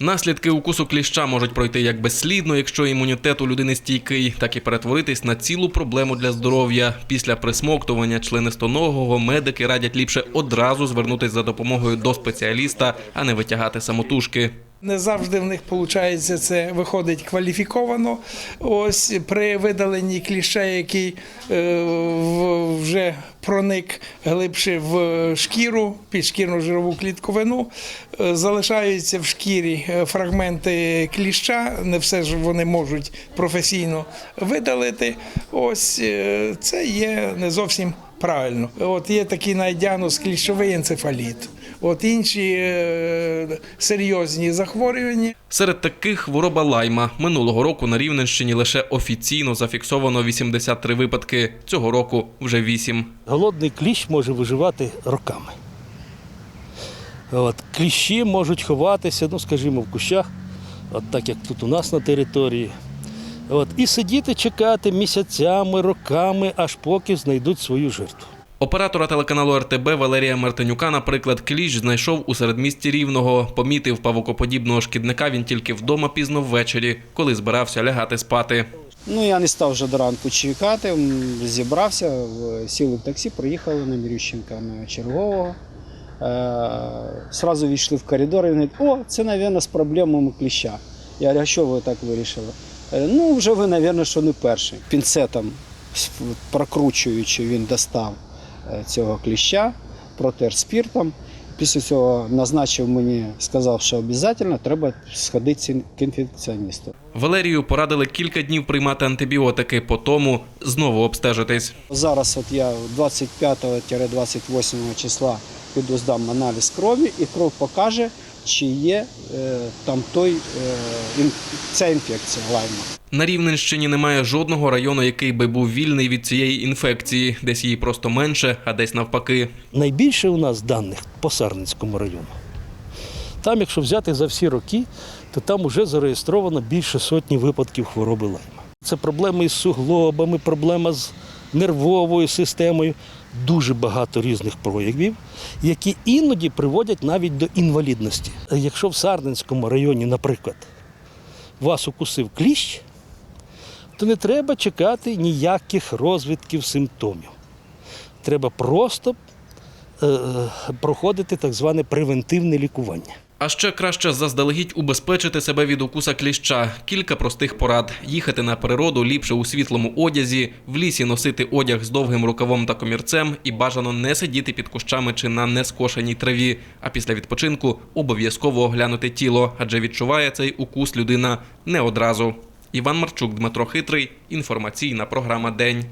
Наслідки укусу кліща можуть пройти як безслідно, якщо імунітет у людини стійкий, так і перетворитись на цілу проблему для здоров'я. Після присмоктування членистоногого медики радять ліпше одразу звернутися за допомогою до спеціаліста, а не витягати самотужки. Не завжди в них виходить це виходить кваліфіковано. Ось при видаленні кліща, який е, вже проник глибше в шкіру, підшкірну жирову клітковину, е, залишаються в шкірі е, фрагменти кліща. Не все ж вони можуть професійно видалити. Ось це є не зовсім правильно. От є такий навіть діагноз кліщовий енцефаліт. От інші е, серйозні захворювання. Серед таких хвороба лайма. Минулого року на Рівненщині лише офіційно зафіксовано 83 випадки. Цього року вже 8. Голодний кліщ може виживати роками. От, кліщі можуть ховатися, ну, скажімо, в кущах, от так як тут у нас на території. От, і сидіти, чекати місяцями, роками, аж поки знайдуть свою жертву. Оператора телеканалу РТБ Валерія Мартинюка, наприклад, кліщ знайшов у середмісті Рівного. Помітив павукоподібного шкідника він тільки вдома пізно ввечері, коли збирався лягати спати. Ну, я не став вже до ранку чекати, зібрався, сіли в таксі, приїхали на Мірющенка на чергового. Е, Сразу війшли в коридор і говорять, о, це, мабуть, з проблемами кліща. Я говорю, а що ви так вирішили? «Е, Ну, вже ви, мабуть, що не перший. Пінцетом, прокручуючи, він достав е, цього кліща, протер спіртом. Після цього назначив мені, сказав, що обов'язково треба сходити к інфекціоністу. Валерію порадили кілька днів приймати антибіотики, по тому знову обстежитись. Зараз от я 25-28 числа піду здам аналіз крові, і кров покаже, чи є е, там той, е, ця інфекція лайма. На Рівненщині немає жодного району, який би був вільний від цієї інфекції. Десь її просто менше, а десь навпаки. Найбільше у нас даних по Сарненському району. Там, якщо взяти за всі роки, то там вже зареєстровано більше сотні випадків хвороби лайма. Це проблеми із суглобами, проблема з нервовою системою. Дуже багато різних проявів, які іноді приводять навіть до інвалідності. Якщо в Сарненському районі, наприклад, вас укусив кліщ, то не треба чекати ніяких розвитків симптомів. Треба просто е, е, проходити так зване превентивне лікування. А ще краще заздалегідь убезпечити себе від укуса кліща. Кілька простих порад: їхати на природу ліпше у світлому одязі, в лісі носити одяг з довгим рукавом та комірцем і бажано не сидіти під кущами чи на нескошеній траві. А після відпочинку обов'язково оглянути тіло, адже відчуває цей укус людина не одразу. Іван Марчук, Дмитро Хитрий. Інформаційна програма День.